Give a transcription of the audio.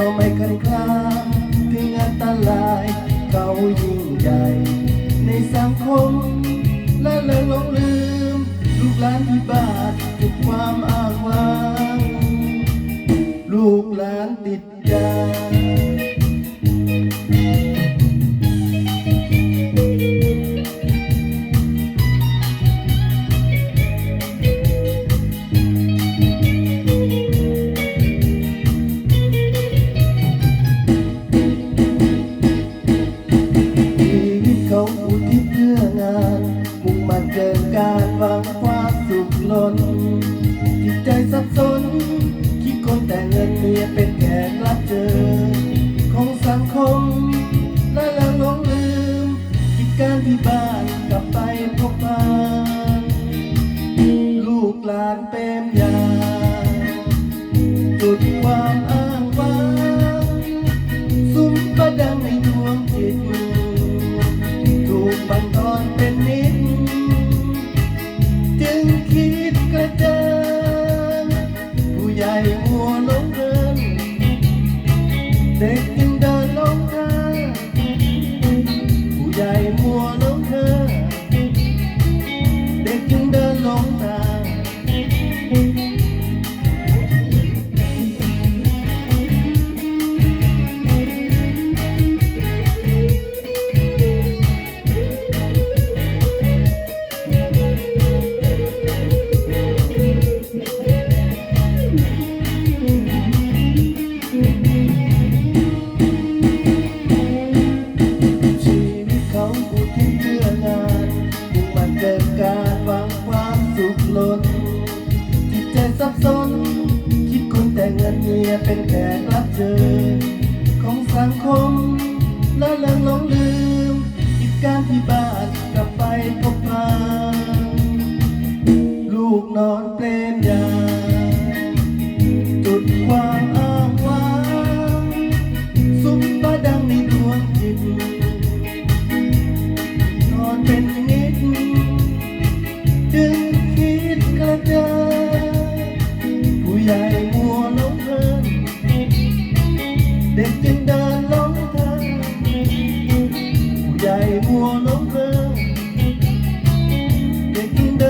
เขาไม่คันคลาถึงอันตรายเขายิ่งใหญ่ ในสังคมและเลิงหลงลืม ลูกหลานที่บาด ความสุขล้นจิตใจสับสนคิดคนแต่เงินเมียเป็น สับสน คิดคนแต่เงินเมียเป็นแขกรับเชิญของสังคมละเลิงหลงลืมกิจการที่บ้านกลับไปก็พลางลูกนอนเปลนยา ด็กจึงเดินล้มทางผู้ใหญ่มัวล้มเลิกเด็กจึงเด